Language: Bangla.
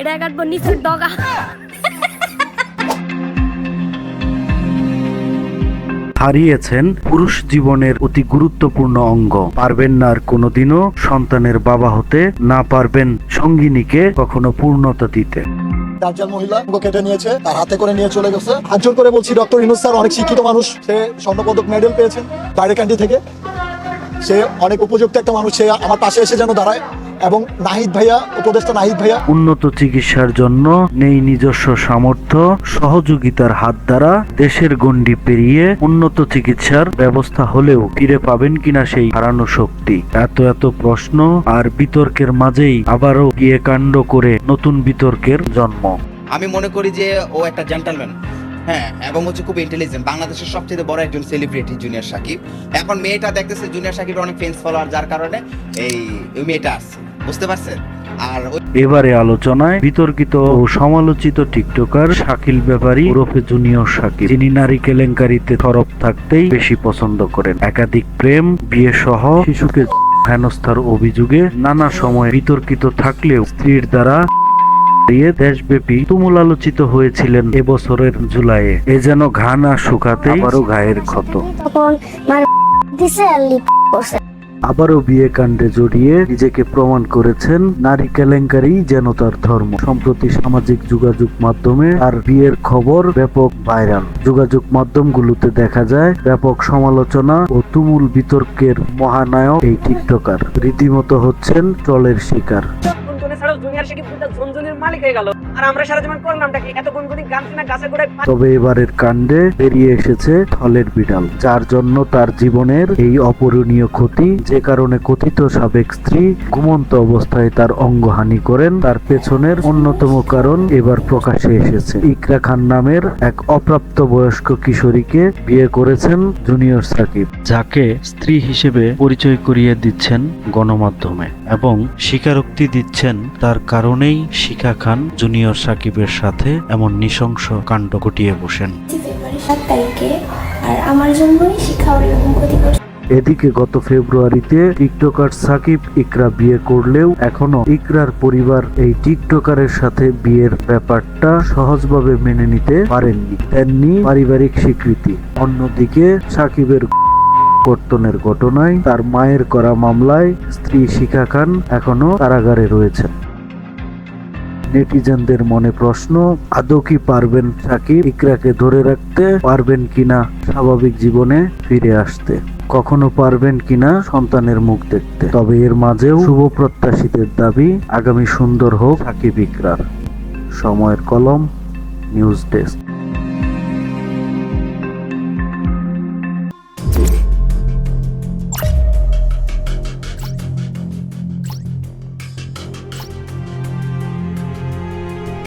এটা কাটবো নিচের ডগা। হারিয়েছেন পুরুষ জীবনের অতি গুরুত্বপূর্ণ অঙ্গ। পারবেন না আর কোনোদিনও সন্তানের বাবা হতে না পারবেন সঙ্গিনীকে কখনো পূর্ণতা দিতে। চারজন মহিলা অঙ্গ কেটে নিয়েছে তার হাতে করে নিয়ে চলে গেছে। হাত করে বলছি ডক্টর ইনুস স্যার অনেক শিক্ষিত মানুষ সে স্বর্ণপদক মেডেল পেয়েছেন বাইরের কান্ট্রি থেকে। সে অনেক উপযুক্ত একটা মানুষ সে আমার পাশে এসে যেন দাঁড়ায়। এবং নাহিদ ভাইয়া উপদেষ্টা নাহিদ ভাইয়া। উন্নত চিকিৎসার জন্য নেই নিজস্ব সামর্থ্য সহযোগিতার হাত দ্বারা দেশের গণ্ডি পেরিয়ে উন্নত চিকিৎসার ব্যবস্থা হলেও ফিরে পাবেন কিনা সেই হারানো শক্তি। এত এত প্রশ্ন আর বিতর্কের মাঝেই আবারও গিয়ে কাণ্ড করে নতুন বিতর্কের জন্ম। আমি মনে করি যে ও একটা জেন্টালম্যান হ্যাঁ এবং হচ্ছে খুব ইন্টেলিজেন্ট বাংলাদেশের সবচেয়ে বড় একজন সেলিব্রিটি জুনিয়র সাকিব। এখন মেয়েটা দেখতেছে জুনিয়র সাকিবের অনেক ফেন্স ফলোয়ার যার কারণে এই মেয়েটা আসছে বুঝতে পারছেন? আর এবারে আলোচনায় বিতর্কিত ও সমালোচিত টিকটকার শাকিল ব্যাপারী, ওরফে জুনিয়র শাকিল যিনি নারী কেলেঙ্কারিতে তরফ থাকতেই বেশি পছন্দ করেন। একাধিক প্রেম বিয়ে সহ শিশুকে হেনস্থার অভিযোগে নানা সময় বিতর্কিত থাকলেও স্ত্রীর দ্বারা দিয়ে দেশব্যাপী তুমুল আলোচিত হয়েছিলেন এবছরের জুলাইয়ে। এ যেন ঘা না শুকাতে আবারও গায়ের ক্ষত। আবারও বিয়ে কাণ্ডে জড়িয়ে নিজেকে প্রমাণ করেছেন নারী কেলেঙ্কারি যেন তার ধর্ম। সম্প্রতি সামাজিক যোগাযোগ মাধ্যমে আর বিয়ের খবর ব্যাপক ভাইরাল। যোগাযোগ মাধ্যমগুলোতে দেখা যায় ব্যাপক সমালোচনা ও তুমুল বিতর্কের মহানায়ক এই টিকটকার। রীতিমতো হচ্ছেন ট্রলের শিকার। গুনগুনি সে কি কিন্তু ঝুনঝুনির মালিক হয়ে গেল। আর আমরা সারা জীবন করলামটা কি? এত গুনগুনি গান শোনা গাছে গোড়ায় তবে এবারের কাণ্ডে বেরিয়ে এসেছে থলের বিড়াল যার জন্য তার জীবনের এই অপূরণীয় ক্ষতি যে কারণে কথিত সাবেক স্ত্রী ঘুমন্ত অবস্থায় তার অঙ্গহানি করেন তার পেছনের অন্যতম কারণ এবার প্রকাশে এসেছে। ইকরা খান নামের এক অপ্রাপ্ত বয়স্ক কিশোরীকে বিয়ে করেছেন জুনিয়র সাকিব। যাকে স্ত্রী হিসেবে পরিচয় করিয়ে দিচ্ছেন গণমাধ্যমে এবং স্বীকারোক্তি দিচ্ছেন তার কারণেই শিখা খান জুনিয়র সাকিবের সাথে এমন নৃশংস কাণ্ড ঘটিয়ে বসেন। এদিকে গত ফেব্রুয়ারিতে টিকটকার সাকিব ইকরা বিয়ে করলেও এখনও ইকরার পরিবার এই টিকটকারের সাথে বিয়ের ব্যাপারটা সহজভাবে মেনে নিতে পারেননি। দেননি পারিবারিক স্বীকৃতি। অন্যদিকে সাকিবের কর্তনের ঘটনায় তার মায়ের করা মামলায় স্ত্রী শিখা খান এখনও কারাগারে রয়েছেন। নেটিজেনদের মনে প্রশ্ন, আদৌ কি পারবেন সাকিব ইকরাকে ধরে রাখতে? পারবেন কিনা স্বাভাবিক জীবনে ফিরে আসতে? কখনো পারবেন কিনা সন্তানের মুখ দেখতে? তবে এর মাঝেও শুভ প্রত্যাশীদের দাবি, আগামী সুন্দর হোক সাকিব ইকরার। সময়ের কলম, নিউজ ডেস্ক।